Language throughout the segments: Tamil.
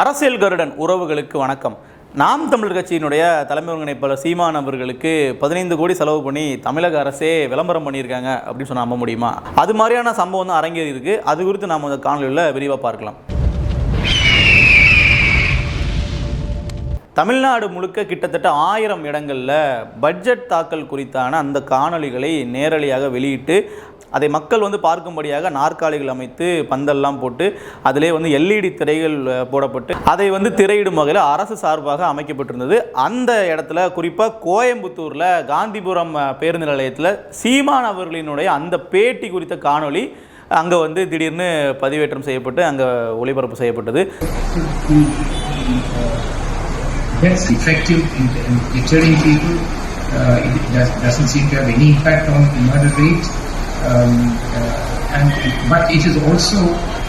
அரசியல் கருடன் உறவுகளுக்கு வணக்கம். நாம் தமிழர் கட்சியினுடைய தலைமை ஒருங்கிணைப்பாளர் சீமான் அவர்களுக்கு பதினைந்து கோடி செலவு பண்ணி தமிழக அரசே விளம்பரம் பண்ணியிருக்காங்க அப்படின்னு சொன்னா நம்ப முடியுமா? அது மாதிரியான சம்பவம் தான் அரங்கேறி இருக்கு அது குறித்து நாம் அந்த காணொலியில் விரிவாக பார்க்கலாம். தமிழ்நாடு முழுக்க கிட்டத்தட்ட ஆயிரம் இடங்களில் பட்ஜெட் தாக்கல் குறித்தான அந்த காணொளிகளை நேரடியாக வெளியிட்டு அதை மக்கள் வந்து பார்க்கும்படியாக நாற்காலிகள் அமைத்து பந்தல்லாம் போட்டு அதிலே வந்து எல்இடி திரைகள் போடப்பட்டு அதை வந்து திரையிடும் வகையில் அரசு சார்பாக அமைக்கப்பட்டிருந்தது அந்த இடத்துல குறிப்பாக கோயம்புத்தூரில் காந்திபுரம் பேருந்து நிலையத்தில் சீமான் அவர்களினுடைய அந்த பேட்டி குறித்த காணொளி அங்கே வந்து திடீர்னு பதிவேற்றம் செய்யப்பட்டு அங்கே ஒளிபரப்பு செய்யப்பட்டது that's effective in deterring people. Uh, it does, doesn't seem to have any impact on the murder rate. Um, uh, and but it is also,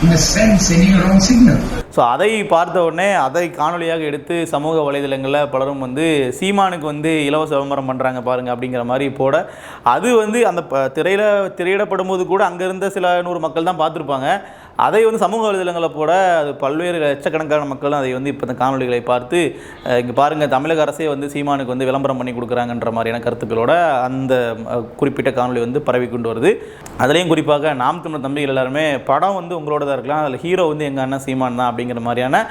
in a sense, sending a wrong signal. So அதை பார்த்த உடனே அதை காணொலியாக எடுத்து சமூக வலைதளங்களில் பலரும் வந்து சீமானுக்கு வந்து இலவச விளம்பரம் பண்ணுறாங்க பாருங்க அப்படிங்கிற மாதிரி போட அது வந்து அந்த ப- திரையில திரையிடப்படும் போது கூட அங்கே இருந்த சில நூறு மக்கள் தான் பார்த்துருப்பாங்க அதை வந்து சமூக வலைதளங்களில் போட அது பல்வேறு லட்சக்கணக்கான மக்களும் அதை வந்து இப்போ இந்த காணொளிகளை பார்த்து இங்கே பாருங்கள் தமிழக அரசே வந்து சீமானுக்கு வந்து விளம்பரம் பண்ணி கொடுக்குறாங்கன்ற மாதிரியான கருத்துக்களோட அந்த குறிப்பிட்ட காணொலி வந்து பரவி கொண்டு வருது. அதுலேயும் குறிப்பாக நாம் தமிழ் தம்பிகள் எல்லாருமே படம் வந்து உங்களோட தான் இருக்கலாம் அதில் ஹீரோ வந்து எங்கள் அண்ணன் சீமான் தான் அப்படிங்கிற மாதிரியான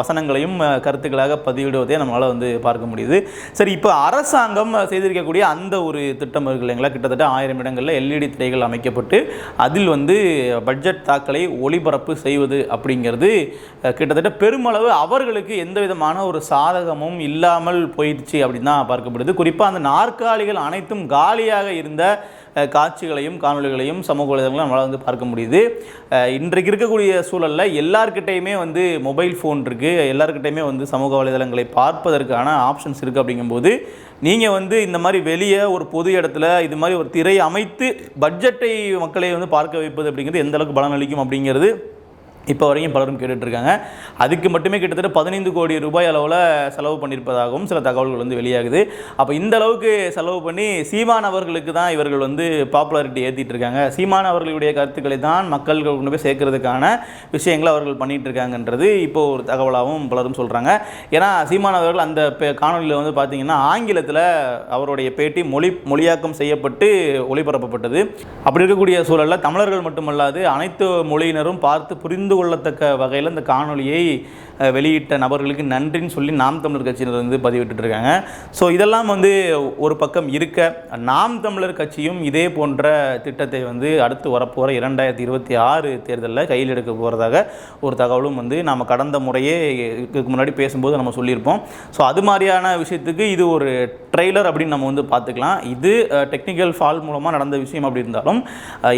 வசனங்களையும் கருத்துக்களாக பதிவிடுவதே நம்மளால் வந்து பார்க்க முடியுது. சரி இப்போ அரசாங்கம் செய்திருக்கக்கூடிய அந்த ஒரு திட்டம் இருக்கு இல்லைங்களா? கிட்டத்தட்ட ஆயிரம் இடங்களில் எல்இடி திரைகள் அமைக்கப்பட்டு அதில் வந்து பட்ஜெட் தாக்கலை ஒளிபரப்பு செய்வது அப்படிங்கிறது கிட்டத்தட்ட பெருமளவு அவர்களுக்கு எந்த விதமான ஒரு சாதகமும் இல்லாமல் போயிடுச்சு அப்படின்னு தான் பார்க்கப்படுது. குறிப்பாக அந்த நாற்காலிகள் அனைத்தும் காலியாக இருந்த காட்சிகளையும் காணொளிகளையும் சமூக வலைதளங்களும் நம்மளால் வந்து பார்க்க முடியுது. இன்றைக்கு இருக்கக்கூடிய சூழலில் எல்லார்கிட்டையுமே வந்து மொபைல் ஃபோன் இருக்குது எல்லார்கிட்டையுமே வந்து சமூக வலைதளங்களை பார்ப்பதற்கான ஆப்ஷன்ஸ் இருக்குது அப்படிங்கும்போது நீங்கள் வந்து இந்த மாதிரி வெளியே ஒரு பொது இடத்துல இது மாதிரி ஒரு திரை அமைத்து பட்ஜெட்டை மக்களை வந்து பார்க்க வைப்பது அப்படிங்கிறது எந்த அளவுக்கு அப்படிங்கிறது இப்போ வரைக்கும் பலரும் கேட்டுட்ருக்காங்க. அதுக்கு மட்டுமே கிட்டத்தட்ட பதினைந்து கோடி ரூபாய் அளவில் செலவு பண்ணியிருப்பதாகவும் சில தகவல்கள் வந்து வெளியாகுது. அப்போ இந்த அளவுக்கு செலவு பண்ணி சீமான் அவர்களுக்கு தான் இவர்கள் வந்து பாப்புலாரிட்டி ஏற்றிட்டு இருக்காங்க சீமான் அவர்களுடைய கருத்துக்களை தான் மக்கள்கள் கொண்டு போய் சேர்க்கறதுக்கான விஷயங்களை அவர்கள் பண்ணிகிட்டு இருக்காங்கன்றது இப்போ ஒரு தகவலாகவும் பலரும் சொல்கிறாங்க ஏன்னா சீமான் அவர்கள் அந்த காணொலியில் காணொளியில் வந்து பார்த்திங்கன்னா ஆங்கிலத்தில் அவருடைய பேட்டி மொழி மொழியாக்கம் செய்யப்பட்டு ஒளிபரப்பப்பட்டது. அப்படி இருக்கக்கூடிய சூழலில் தமிழர்கள் மட்டுமல்லாது அனைத்து மொழியினரும் பார்த்து புரிந்து கொள்ளத்தக்க வகையில் இந்த காணொலியை வெளியிட்ட நபர்களுக்கு நன்றின்னு சொல்லி நாம் தமிழர் கட்சியினர் வந்து பதிவிட்டுருக்காங்க இருக்காங்க ஸோ இதெல்லாம் வந்து ஒரு பக்கம் இருக்க நாம் தமிழர் கட்சியும் இதே போன்ற திட்டத்தை வந்து அடுத்து வரப்போகிற இரண்டாயிரத்தி இருபத்தி ஆறு தேர்தலில் கையில் எடுக்க போகிறதாக ஒரு தகவலும் வந்து நாம் கடந்த முறையே இதுக்கு முன்னாடி பேசும்போது நம்ம சொல்லியிருப்போம். ஸோ அது மாதிரியான விஷயத்துக்கு இது ஒரு ட்ரெய்லர் அப்படின்னு நம்ம வந்து பார்த்துக்கலாம். இது டெக்னிக்கல் ஃபால் மூலமாக நடந்த விஷயம் அப்படி இருந்தாலும்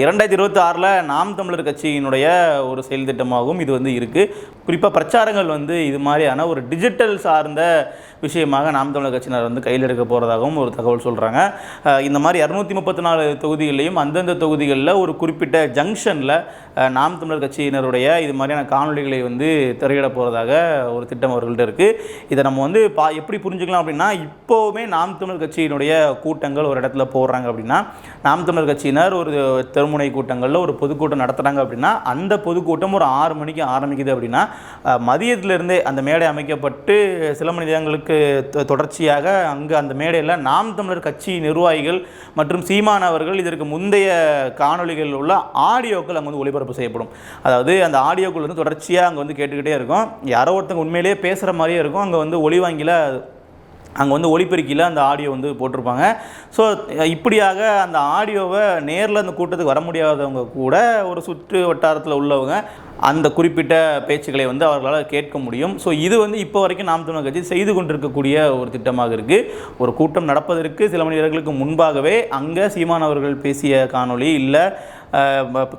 இரண்டாயிரத்தி இருபத்தி ஆறில் நாம் தமிழர் கட்சியினுடைய ஒரு செயல் திட்டமாகவும் இது வந்து இருக்குது குறிப்பாக பிரச்சாரங்கள் வந்து இது மாதிரியான ஒரு டிஜிட்டல் சார்ந்த விஷயமாக நாம் தமிழர் கட்சியினர் வந்து கையில் எடுக்க போகிறதாகவும் ஒரு தகவல் சொல்கிறாங்க இந்த மாதிரி இரநூத்தி முப்பத்தி நாலு தொகுதிகளையும் அந்தந்த தொகுதிகளில் ஒரு குறிப்பிட்ட ஜங்ஷனில் நாம் தமிழர் கட்சியினருடைய இது மாதிரியான காணொளிகளை வந்து திரையிட போகிறதாக ஒரு திட்டம் அவர்கள்ட்ட இருக்குது இதை நம்ம வந்து பா எப்படி புரிஞ்சுக்கலாம் அப்படின்னா இப்போவுமே நாம் தமிழர் கட்சியினுடைய கூட்டங்கள் ஒரு இடத்துல போடுறாங்க அப்படின்னா நாம் தமிழர் கட்சியினர் ஒரு தெருமுனை கூட்டங்களில் ஒரு பொதுக்கூட்டம் நடத்துகிறாங்க அப்படின்னா அந்த பொதுக்கூட்டம் ஒரு ஆறு மணிக்கு ஆரம்பிக்குது அப்படின்னா மதியத்திலிருந்தே அந்த மேடை அமைக்கப்பட்டு சில மணி நேரங்களுக்கு தொ- தொடர்ச்சியாக அங்கே அந்த மேடையில் நாம் தமிழர் கட்சி நிர்வாகிகள் மற்றும் சீமான் அவர்கள் இதற்கு முந்தைய காணொளிகளில் உள்ள ஆடியோக்கள் அங்கே வந்து ஒளிபரப்பு செய்யப்படும். அதாவது அந்த ஆடியோக்கள் வந்து தொடர்ச்சியாக அங்கே வந்து கேட்டுக்கிட்டே இருக்கும். யாரோ ஒருத்தங்க உண்மையிலேயே பேசுகிற மாதிரியே இருக்கும். அங்கே வந்து ஒளிவாங்கியில் அங்கே வந்து ஒளிபெருக்கியில் அந்த ஆடியோ வந்து போட்டிருப்பாங்க. ஸோ இப்படியாக அந்த ஆடியோவை நேரில் அந்த கூட்டத்துக்கு வர முடியாதவங்க கூட ஒரு சுற்று வட்டாரத்தில் உள்ளவங்க அந்த குறிப்பிட்ட பேச்சுக்களை வந்து அவர்களால் கேட்க முடியும். ஸோ இது வந்து இப்போ வரைக்கும் நாம் தமிழர் கட்சி செய்து கொண்டிருக்கக்கூடிய ஒரு திட்டமாக இருக்குது ஒரு கூட்டம் நடப்பதற்கு சில மணி நேரங்களுக்கு முன்பாகவே அங்கே சீமான் அவர்கள் பேசிய காணொளி இல்லை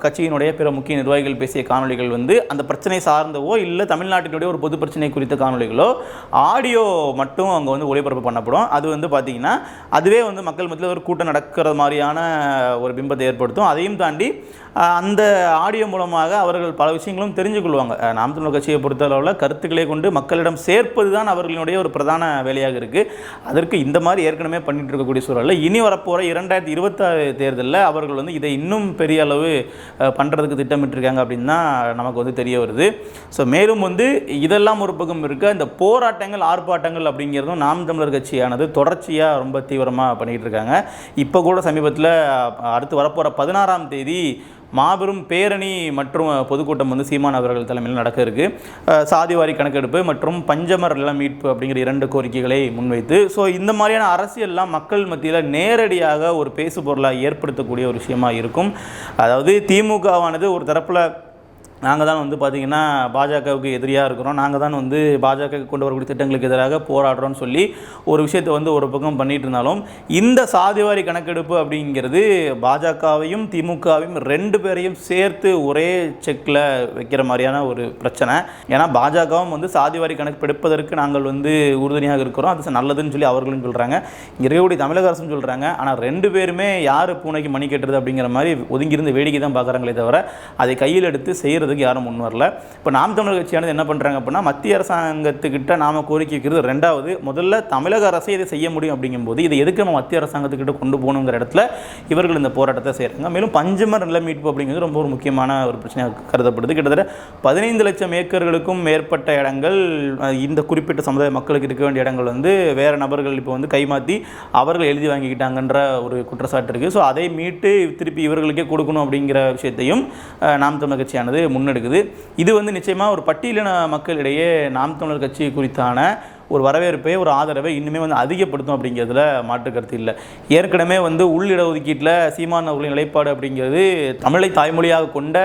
கட்சியினுடைய பிற முக்கிய நிர்வாகிகள் பேசிய காணொளிகள் வந்து அந்த பிரச்சனை சார்ந்தவோ இல்லை தமிழ்நாட்டினுடைய ஒரு பொது பிரச்சனை குறித்த காணொளிகளோ ஆடியோ மட்டும் அங்கே வந்து ஒளிபரப்பு பண்ணப்படும். அது வந்து பார்த்திங்கன்னா அதுவே வந்து மக்கள் மத்தியில் ஒரு கூட்டம் நடக்கிற மாதிரியான ஒரு பிம்பத்தை ஏற்படுத்தும். அதையும் தாண்டி அந்த ஆடியோ மூலமாக அவர்கள் பல விஷயங்களும் தெரிஞ்சு கொள்வாங்க நாம் தமிழர் கட்சியை பொறுத்தளவில் கருத்துக்களை கொண்டு மக்களிடம் சேர்ப்பது தான் அவர்களுடைய ஒரு பிரதான வேலையாக இருக்குது அதற்கு இந்த மாதிரி ஏற்கனவே பண்ணிட்டு இருக்கக்கூடிய சூழலில் இனி வரப்போகிற இரண்டாயிரத்தி இருபத்தாறு தேர்தலில் அவர்கள் வந்து இதை இன்னும் பெரிய அளவு பண்ணுறதுக்கு திட்டமிட்டிருக்காங்க அப்படின்னு தான் நமக்கு வந்து தெரிய வருது. ஸோ மேலும் வந்து இதெல்லாம் ஒரு பக்கம் இருக்க. இந்த போராட்டங்கள் ஆர்ப்பாட்டங்கள் அப்படிங்கிறதும் நாம் தமிழர் கட்சியானது தொடர்ச்சியாக ரொம்ப தீவிரமாக பண்ணிகிட்டு இருக்காங்க இப்போ கூட சமீபத்தில் அடுத்து வரப்போகிற பதினாறாம் தேதி மாபெரும் பேரணி மற்றும் பொதுக்கூட்டம் வந்து சீமான் அவர்கள் தலைமையில் நடக்க இருக்கு. சாதிவாரி கணக்கெடுப்பு மற்றும் பஞ்சமர் நில மீட்பு அப்படிங்கிற இரண்டு கோரிக்கைகளை முன்வைத்து ஸோ இந்த மாதிரியான அரசியல்லாம் மக்கள் மத்தியில் நேரடியாக ஒரு பேசு பொருளாக ஏற்படுத்தக்கூடிய ஒரு விஷயமாக இருக்கும். அதாவது திமுகவானது ஒரு தரப்பில் நாங்கள் தான் வந்து பார்த்திங்கன்னா பாஜகவுக்கு எதிரியாக இருக்கிறோம். நாங்கள் தான் வந்து பாஜக கொண்டு வரக்கூடிய திட்டங்களுக்கு எதிராக போராடுறோம்னு சொல்லி ஒரு விஷயத்தை வந்து ஒரு பக்கம் பண்ணிட்டு இருந்தாலும் இந்த சாதிவாரி கணக்கெடுப்பு அப்படிங்கிறது பாஜகவையும் திமுகவையும் ரெண்டு பேரையும் சேர்த்து ஒரே செக்கில் வைக்கிற மாதிரியான ஒரு பிரச்சனை. ஏன்னா பாஜகவும் வந்து சாதிவாரி கணக்கெடுப்பதற்கு நாங்கள் வந்து உறுதுணையாக இருக்கிறோம். அது நல்லதுன்னு சொல்லி அவர்களும் சொல்கிறாங்க இங்கே இருக்கக்கூடிய தமிழக அரசும் சொல்கிறாங்க ஆனால் ரெண்டு பேருமே யார் பூனைக்கு மணி கட்டுறது அப்படிங்கிற மாதிரி ஒதுங்கியிருந்து வேடிக்கை தான் பார்க்குறாங்களே தவிர அதை கையில் எடுத்து செய்கிறது பண்ணுறதுக்கு யாரும் முன் வரல. இப்போ நாம் தமிழர் கட்சியானது என்ன பண்ணுறாங்க அப்படின்னா மத்திய அரசாங்கத்துக்கிட்ட நாம கோரிக்கை வைக்கிறது ரெண்டாவது முதல்ல தமிழக அரசே இதை செய்ய முடியும் அப்படிங்கும்போது இதை எதுக்கு நம்ம மத்திய அரசாங்கத்துக்கிட்ட கொண்டு போகணுங்கிற இடத்துல இவர்கள் இந்த போராட்டத்தை செய்கிறாங்க மேலும் பஞ்சமர் நில மீட்பு அப்படிங்கிறது ரொம்ப ஒரு முக்கியமான ஒரு பிரச்சனையாக கருதப்படுது. கிட்டத்தட்ட பதினைந்து லட்சம் ஏக்கர்களுக்கும் மேற்பட்ட இடங்கள் இந்த குறிப்பிட்ட சமுதாய மக்களுக்கு இருக்க வேண்டிய இடங்கள் வந்து வேறு நபர்கள் இப்போ வந்து கைமாற்றி அவர்கள் எழுதி வாங்கிக்கிட்டாங்கன்ற ஒரு குற்றச்சாட்டு இருக்குது ஸோ அதை மீட்டு திருப்பி இவர்களுக்கே கொடுக்கணும் அப்படிங்கிற விஷயத்தையும் நாம் தமிழர் கட்சியானது முன்னெடுக்குது. இது வந்து நிச்சயமாக ஒரு பட்டியலின மக்களிடையே நாம் தமிழர் கட்சி குறித்தான ஒரு வரவேற்பை ஒரு ஆதரவை இன்னுமே வந்து அதிகப்படுத்தும் அப்படிங்கிறதுல மாற்று கருத்து இல்லை. ஏற்கனவே வந்து உள் இடஒதுக்கீட்டில் சீமான் அவர்களின் நிலைப்பாடு அப்படிங்கிறது தமிழை தாய்மொழியாக கொண்ட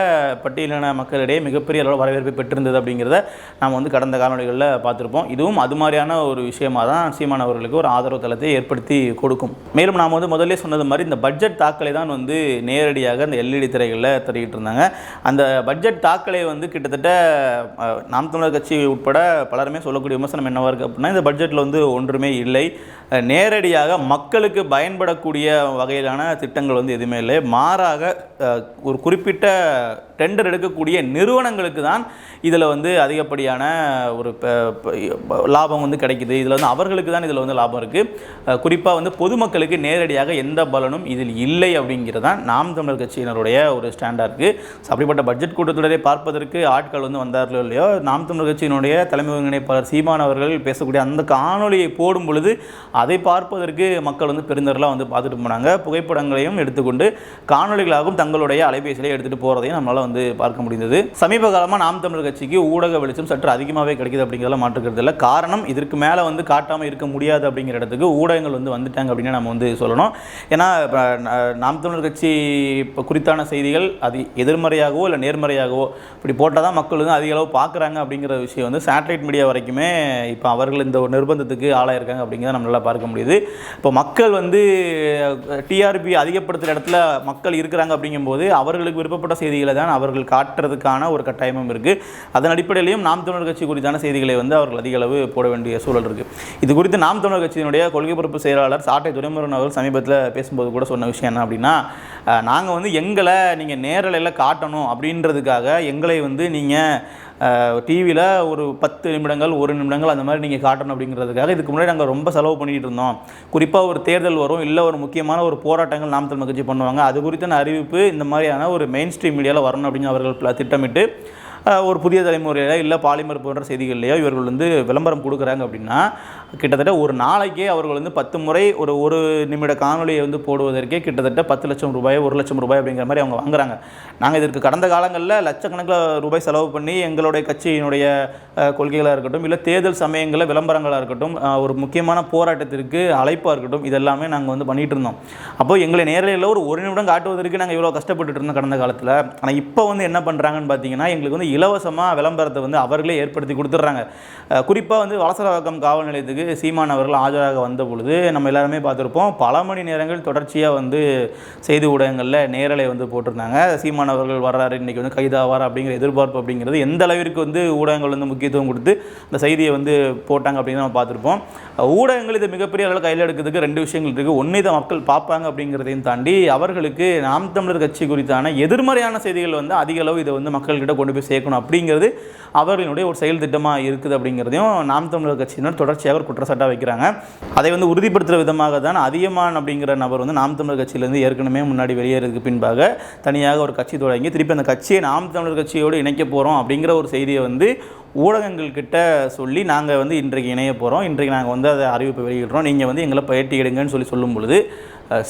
பட்டியலின மக்களிடையே மிகப்பெரிய அளவில் வரவேற்பை பெற்றிருந்தது அப்படிங்கிறத நாம் வந்து கடந்த காலநிலைகளில் பார்த்துருப்போம். இதுவும் அது மாதிரியான ஒரு விஷயமாக தான் சீமான் அவர்களுக்கு ஒரு ஆதரவு தளத்தை ஏற்படுத்தி கொடுக்கும். மேலும் நாம் வந்து முதல்ல சொன்னது மாதிரி இந்த பட்ஜெட் தாக்கலை தான் வந்து நேரடியாக இந்த எல்இடி திரைகளில் தருகிட்டு இருந்தாங்க. அந்த பட்ஜெட் தாக்கலை வந்து கிட்டத்தட்ட நாம் தமிழர் கட்சி உட்பட பலருமே சொல்லக்கூடிய விமர்சனம் என்னவாக இருக்குது அப்படின்னா இந்த பட்ஜெட்டில் வந்து ஒன்றுமே இல்லை. நேரடியாக மக்களுக்கு பயன்படக்கூடிய வகையிலான திட்டங்கள் வந்து எதுவுமே இல்லை. மாறாக ஒரு குறிப்பிட்ட டெண்டர் எடுக்கக்கூடிய நிறுவனங்களுக்கு தான் இதில் வந்து அதிகப்படியான ஒரு லாபம் வந்து கிடைக்குது. இதில் வந்து அவர்களுக்கு தான் இதில் வந்து லாபம் இருக்குது குறிப்பாக வந்து பொதுமக்களுக்கு நேரடியாக எந்த பலனும் இதில் இல்லை அப்படிங்கிறது தான் நாம் தமிழர் கட்சியினருடைய ஒரு ஸ்டாண்டாக இருக்குது அப்படிப்பட்ட பட்ஜெட் கூட்டத்தொடரை பார்ப்பதற்கு ஆட்கள் வந்து வந்தார்களோ இல்லையோ நாம் தமிழர் கட்சியினுடைய தலைமை ஒருங்கிணைப்பாளர் சீமான் அவர்கள் பேசக்கூடிய அந்த காணொளியை போடும் பொழுது அதை பார்ப்பதற்கு மக்கள் வந்து பெருந்தரெலாம் வந்து பார்த்துட்டு போனாங்க. புகைப்படங்களையும் எடுத்துக்கொண்டு காணொளிகளாகவும் தங்களுடைய அலைபேசியிலே எடுத்துகிட்டு போகிறதையும் நம்மளால் வந்து பார்க்க முடிந்தது. சமீப காலமாக நாம் தமிழர் கட்சிக்கு ஊடக வெளிச்சம் சற்று அதிகமாகவே கிடைக்குது அப்படிங்கிறதெல்லாம் மாற்றுக்கிறது இல்லை காரணம் இதற்கு மேலே வந்து காட்டாமல் இருக்க முடியாது அப்படிங்கிற இடத்துக்கு ஊடகங்கள் வந்து வந்துட்டாங்க அப்படின்னு நம்ம வந்து சொல்லணும். ஏன்னா நாம் தமிழர் கட்சி இப்போ குறித்தான செய்திகள் அது எதிர்மறையாகவோ இல்லை நேர்மறையாகவோ இப்படி போட்டால் தான் மக்கள் வந்து அதிக அளவு பார்க்குறாங்க அப்படிங்கிற விஷயம் வந்து சேட்டலைட் மீடியா வரைக்குமே இப்போ அவர்கள் இந்த ஒரு நிர்பந்தத்துக்கு ஆளாயிருக்காங்க அப்படிங்கிறத நம்ம நல்லா பார்க்க முடியுது. இப்போ மக்கள் வந்து டிஆர்பி அதிகப்படுத்துகிற இடத்துல மக்கள் இருக்கிறாங்க அப்படிங்கும்போது அவர்களுக்கு விருப்பப்பட்ட செய்திகளை தான் அவர்கள் காட்டுறதுக்கான ஒரு கட்டாயமும் இருக்குது அதன் அடிப்படையிலையும் நாம் தமிழர் கட்சி குறித்தான செய்திகளை வந்து அவர்கள் அதிக அளவு போட வேண்டிய சூழல் இருக்குது இது குறித்து நாம் தமிழர் கட்சியினுடைய கொள்கை பொறுப்பு செயலாளர் சாட்டை துரைமுருகன் அவர்கள் சமீபத்தில் பேசும்போது கூட சொன்ன விஷயம் என்ன அப்படின்னா நாங்கள் வந்து எங்களை நீங்கள் நேரலையில் காட்டணும் அப்படின்றதுக்காக எங்களை வந்து நீங்கள் டிவியில் ஒரு பத்து நிமிடங்கள் ஒரு நிமிடங்கள் அந்த மாதிரி நீங்கள் காட்டணும் அப்படிங்கிறதுக்காக இதுக்கு முன்னாடி நாங்கள் ரொம்ப செலவு பண்ணிகிட்டு இருந்தோம். குறிப்பாக ஒரு தேர்தல் வரும் இல்லை ஒரு முக்கியமான ஒரு போராட்டங்கள் நாம் தமிழ் கட்சி பண்ணுவாங்க. அது குறித்தான அறிவிப்பு இந்த மாதிரியான ஒரு மெயின் ஸ்ட்ரீம் மீடியாவில் வரணும் அப்படின்னு அவர்கள் திட்டமிட்டு ஒரு புதிய தலைமுறையில் இல்லை பாலிமர் போன்ற செய்திகள்லையோ இவர்கள் வந்து விளம்பரம் கொடுக்குறாங்க அப்படின்னா கிட்டத்தட்ட ஒரு நாளைக்கே அவர்கள் வந்து பத்து முறை ஒரு ஒரு நிமிட காணொலியை வந்து போடுவதற்கே கிட்டத்தட்ட பத்து லட்சம் ரூபாய் ஒரு லட்சம் ரூபாய் அப்படிங்கிற மாதிரி அவங்க வாங்குறாங்க. நாங்கள் இதற்கு கடந்த காலங்களில் லட்சக்கணக்கில் ரூபாய் செலவு பண்ணி எங்களுடைய கட்சியினுடைய கொள்கைகளாக இருக்கட்டும் இல்லை தேர்தல் சமயங்களில் விளம்பரங்களாக இருக்கட்டும் ஒரு முக்கியமான போராட்டத்திற்கு அழைப்பாக இருக்கட்டும் இதெல்லாமே நாங்கள் வந்து பண்ணிகிட்டு இருந்தோம். அப்போது எங்களை நேரில் ஒரு ஒரு நிமிடம் காட்டுவதற்கு நாங்கள் இவ்வளோ கஷ்டப்பட்டுட்டு இருந்தோம் கடந்த காலத்தில். ஆனால் இப்போ வந்து என்ன பண்ணுறாங்கன்னு பார்த்தீங்கன்னா எங்களுக்கு வந்து இலவசமாக விளம்பரத்தை வந்து அவர்களே ஏற்படுத்தி கொடுத்துட்றாங்க. குறிப்பாக வந்து வளசரவாக்கம் காவல் நிலையத்துக்கு ஊடகங்களுக்கு சீமான் அவர்கள் ஆஜராக வந்த பொழுது நம்ம எல்லாருமே பார்த்துருப்போம். பல மணி நேரங்கள் தொடர்ச்சியாக வந்து செய்தி ஊடகங்களில் நேரலை வந்து போட்டிருந்தாங்க. சீமான் அவர்கள் வர்றாரு இன்றைக்கி வந்து கைதாவார் அப்படிங்கிற எதிர்பார்ப்பு அப்படிங்கிறது எந்த அளவிற்கு வந்து ஊடகங்கள் வந்து முக்கியத்துவம் கொடுத்து அந்த செய்தியை வந்து போட்டாங்க அப்படின்னு நம்ம பார்த்துருப்போம். ஊடகங்கள் இது மிகப்பெரிய அளவில் கையில் எடுக்கிறதுக்கு ரெண்டு விஷயங்கள் இருக்குது ஒன்று இதை மக்கள் பார்ப்பாங்க அப்படிங்கிறதையும் தாண்டி அவர்களுக்கு நாம் தமிழர் கட்சி குறித்தான எதிர்மறையான செய்திகள் வந்து அதிக அளவு இதை வந்து மக்கள்கிட்ட கொண்டு போய் சேர்க்கணும் அப்படிங்கிறது அவர்களுடைய ஒரு செயல் திட்டமாக இருக்குது அப்படிங்கிறதையும் நாம் தமிழர் கட்சியினர் தொடர்ச்சியாக குற்றச்சாட்டாக வைக்கிறாங்க. அதை வந்து உறுதிப்படுத்துகிற விதமாக தான் அதியமான் அப்படிங்கிற நபர் வந்து நாம் தமிழர் கட்சியிலேருந்து ஏற்கனவே முன்னாடி வெளியேறதுக்கு பின்பாக தனியாக ஒரு கட்சி தொடங்கி திருப்பி அந்த கட்சியை நாம் தமிழர் கட்சியோடு இணைக்க போகிறோம் அப்படிங்கிற ஒரு செய்தியை வந்து ஊடகங்கள் கிட்ட சொல்லி நாங்கள் வந்து இன்றைக்கு இணைய போகிறோம் இன்றைக்கு நாங்கள் வந்து அதை அறிவிப்பு வெளியிடுறோம். நீங்கள் வந்து எங்களை பேட்டி எடுங்கன்னு சொல்லி சொல்லும் பொழுது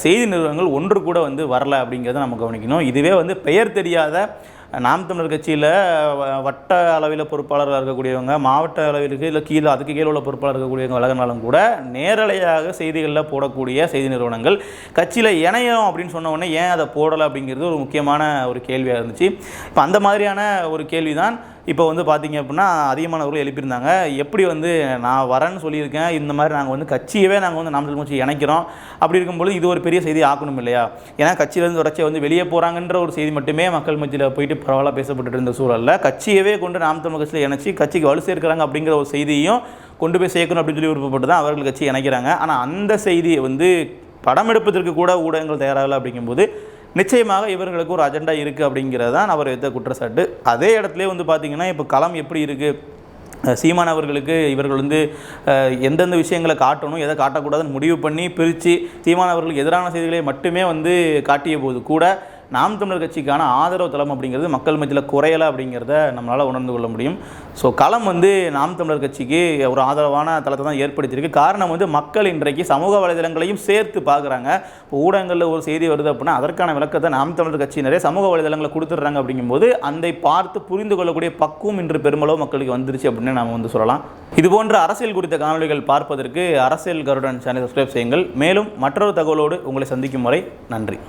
செய்தி நிறுவனங்கள் ஒன்று கூட வந்து வரல அப்படிங்கிறத நம்ம கவனிக்கணும். இதுவே வந்து பெயர் தெரியாத நாம் தமிழர் கட்சியில் வட்ட அளவில் பொறுப்பாளராக இருக்கக்கூடியவங்க மாவட்ட அளவிற்கு இல்லை கீழே அதுக்கு கீழே உள்ள பொறுப்பாளர் இருக்கக்கூடியவங்க விலகினாலும் கூட நேரலையாக செய்திகளில் போடக்கூடிய செய்தி நிறுவனங்கள் கட்சியில் இணையம் அப்படின்னு சொன்ன உடனே ஏன் அதை போடலை அப்படிங்கிறது ஒரு முக்கியமான ஒரு கேள்வியாக இருந்துச்சு. இப்போ அந்த மாதிரியான ஒரு கேள்வி தான் இப்போ வந்து பார்த்தீங்க அப்படின்னா அதிகமானவர்கள் எழுப்பியிருந்தாங்க. எப்படி வந்து நான் வரேன்னு சொல்லியிருக்கேன். இந்த மாதிரி நாங்கள் வந்து கட்சியவே நாங்கள் வந்து நாமக்கல் கட்சி இணைக்கிறோம். அப்படி இருக்கும்போது இது ஒரு பெரிய செய்தி ஆக்கணும் இல்லையா? ஏன்னா கட்சியிலேருந்து தொடர்ச்சி வந்து வெளியே போகிறாங்கன்ற ஒரு செய்தி மட்டுமே மக்கள் மத்தியில் போயிட்டு பரவாயில்ல பேசப்பட்டு இருந்த சூழலில் கட்சியவே கொண்டு நாம் தமிழ் கட்சியில் இணைச்சி கட்சிக்கு வலு சேர்க்கிறாங்க அப்படிங்கிற ஒரு செய்தியும் கொண்டு போய் சேர்க்கணும் அப்படின்னு சொல்லி விருப்பப்பட்டு தான் அவர்கள் கட்சி இணைக்கிறாங்க. ஆனால் அந்த செய்தியை வந்து படம் எடுப்பதற்கு கூட ஊடகங்கள் தயாராகலை அப்படிங்கும்போது நிச்சயமாக இவர்களுக்கு ஒரு அஜெண்டா இருக்குது அப்படிங்கிறது தான் அவர் வைத்த குற்றச்சாட்டு. அதே இடத்துல வந்து பார்த்திங்கன்னா இப்போ களம் எப்படி இருக்குது சீமான் அவர்களுக்கு இவர்கள் வந்து எந்தெந்த விஷயங்களை காட்டணும் எதை காட்டக்கூடாதுன்னு முடிவு பண்ணி பிரித்து சீமான் அவர்களுக்கு எதிரான செய்திகளை மட்டுமே வந்து காட்டிய போது கூட நாம் தமிழர் கட்சிக்கான ஆதரவு தளம் அப்படிங்கிறது மக்கள் மத்தியில் குறையலை அப்படிங்கிறத நம்மளால் உணர்ந்து கொள்ள முடியும். ஸோ களம் வந்து நாம் தமிழர் கட்சிக்கு ஒரு ஆதரவான தளத்தை தான் ஏற்படுத்தியிருக்கு. காரணம் வந்து மக்கள் இன்றைக்கு சமூக வலைதளங்களையும் சேர்த்து பார்க்குறாங்க. இப்போ ஊடகங்களில் ஒரு செய்தி வருது அப்படின்னா அதற்கான விளக்கத்தை நாம் தமிழர் கட்சியினரே சமூக வலைதளங்களை கொடுத்துட்றாங்க அப்படிங்கும்போது அதை பார்த்து புரிந்து கொள்ளக்கூடிய பக்குவம் இன்று பெருமளவு மக்களுக்கு வந்துருச்சு அப்படின்னு நாம் வந்து சொல்லலாம். இது போன்ற அரசியல் குறித்த காணொளிகள் பார்ப்பதற்கு அரசியல் கருடன் சேனல் சப்ஸ்கிரைப் செய்யுங்கள். மேலும் மற்றொரு தகவலோடு உங்களை சந்திக்கும் வரை நன்றி.